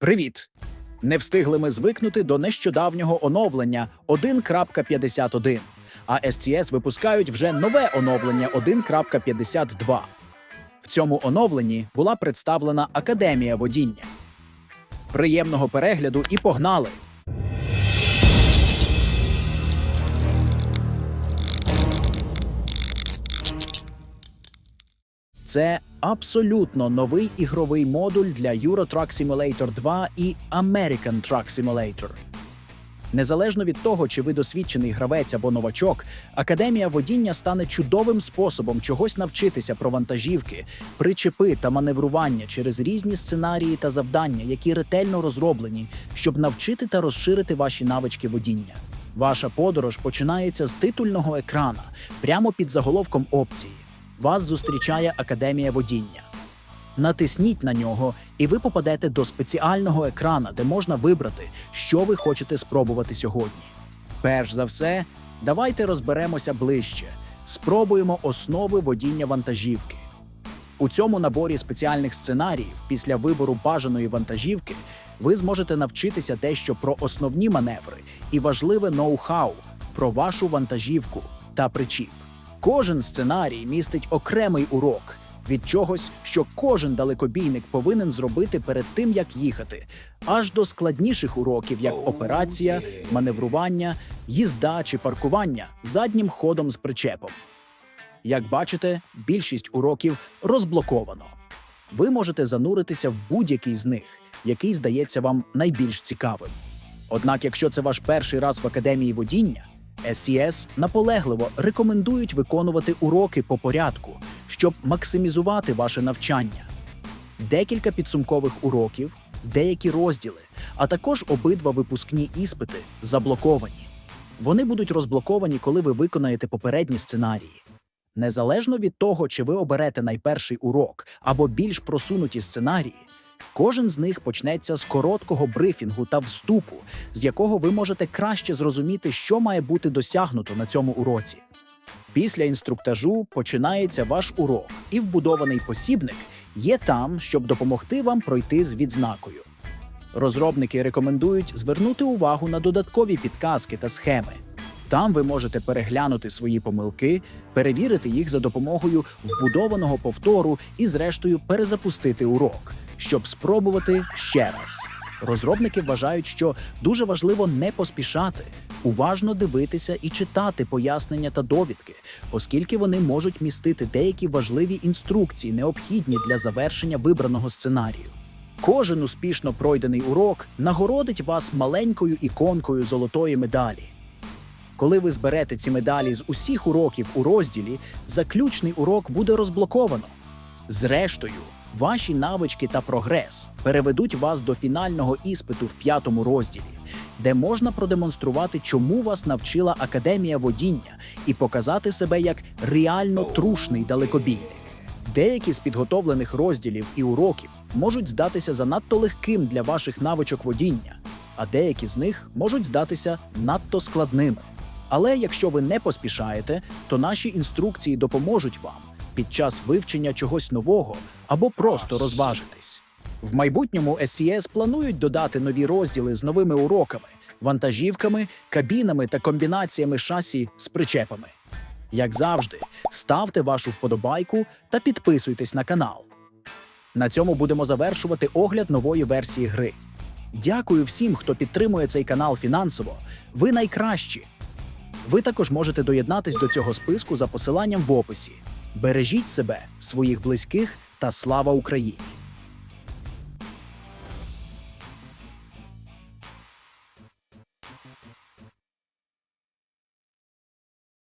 Привіт! Не встигли ми звикнути до нещодавнього оновлення 1.51, а STS випускають вже нове оновлення 1.52. В цьому оновленні була представлена Академія водіння. Приємного перегляду і погнали! Це абсолютно новий ігровий модуль для Euro Truck Simulator 2 і American Truck Simulator. Незалежно від того, чи ви досвідчений гравець або новачок, академія водіння стане чудовим способом чогось навчитися про вантажівки, причепи та маневрування через різні сценарії та завдання, які ретельно розроблені, щоб навчити та розширити ваші навички водіння. Ваша подорож починається з титульного екрана прямо під заголовком опції. Вас зустрічає академія водіння. Натисніть на нього, і ви попадете до спеціального екрана, де можна вибрати, що ви хочете спробувати сьогодні. Перш за все, давайте розберемося ближче. Спробуємо основи водіння вантажівки. У цьому наборі спеціальних сценаріїв після вибору бажаної вантажівки ви зможете навчитися дещо про основні маневри і важливе ноу-хау про вашу вантажівку та причіп. Кожен сценарій містить окремий урок від чогось, що кожен далекобійник повинен зробити перед тим, як їхати, аж до складніших уроків, як операція, маневрування, їзда чи паркування заднім ходом з причепом. Як бачите, більшість уроків розблоковано. Ви можете зануритися в будь-який з них, який здається вам найбільш цікавим. Однак, якщо це ваш перший раз в академії водіння, SCS наполегливо рекомендують виконувати уроки по порядку, щоб максимізувати ваше навчання. Декілька підсумкових уроків, деякі розділи, а також обидва випускні іспити заблоковані. Вони будуть розблоковані, коли ви виконаєте попередні сценарії. Незалежно від того, чи ви оберете найперший урок або більш просунуті сценарії, кожен з них почнеться з короткого брифінгу та вступу, з якого ви можете краще зрозуміти, що має бути досягнуто на цьому уроці. Після інструктажу починається ваш урок, і вбудований посібник є там, щоб допомогти вам пройти з відзнакою. Розробники рекомендують звернути увагу на додаткові підказки та схеми. Там ви можете переглянути свої помилки, перевірити їх за допомогою вбудованого повтору і, зрештою, перезапустити урок, щоб спробувати ще раз. Розробники вважають, що дуже важливо не поспішати, уважно дивитися і читати пояснення та довідки, оскільки вони можуть містити деякі важливі інструкції, необхідні для завершення вибраного сценарію. Кожен успішно пройдений урок нагородить вас маленькою іконкою золотої медалі. Коли ви зберете ці медалі з усіх уроків у розділі, заключний урок буде розблоковано. Зрештою, ваші навички та прогрес переведуть вас до фінального іспиту в п'ятому розділі, де можна продемонструвати, чому вас навчила академія водіння, і показати себе як реально трушний далекобійник. Деякі з підготовлених розділів і уроків можуть здатися занадто легким для ваших навичок водіння, а деякі з них можуть здатися надто складними. Але якщо ви не поспішаєте, то наші інструкції допоможуть вам під час вивчення чогось нового або просто розважитись. В майбутньому SCS планують додати нові розділи з новими уроками, вантажівками, кабінами та комбінаціями шасі з причепами. Як завжди, ставте вашу вподобайку та підписуйтесь на канал. На цьому будемо завершувати огляд нової версії гри. Дякую всім, хто підтримує цей канал фінансово. Ви найкращі. Ви також можете доєднатись до цього списку за посиланням в описі. Бережіть себе, своїх близьких та слава Україні!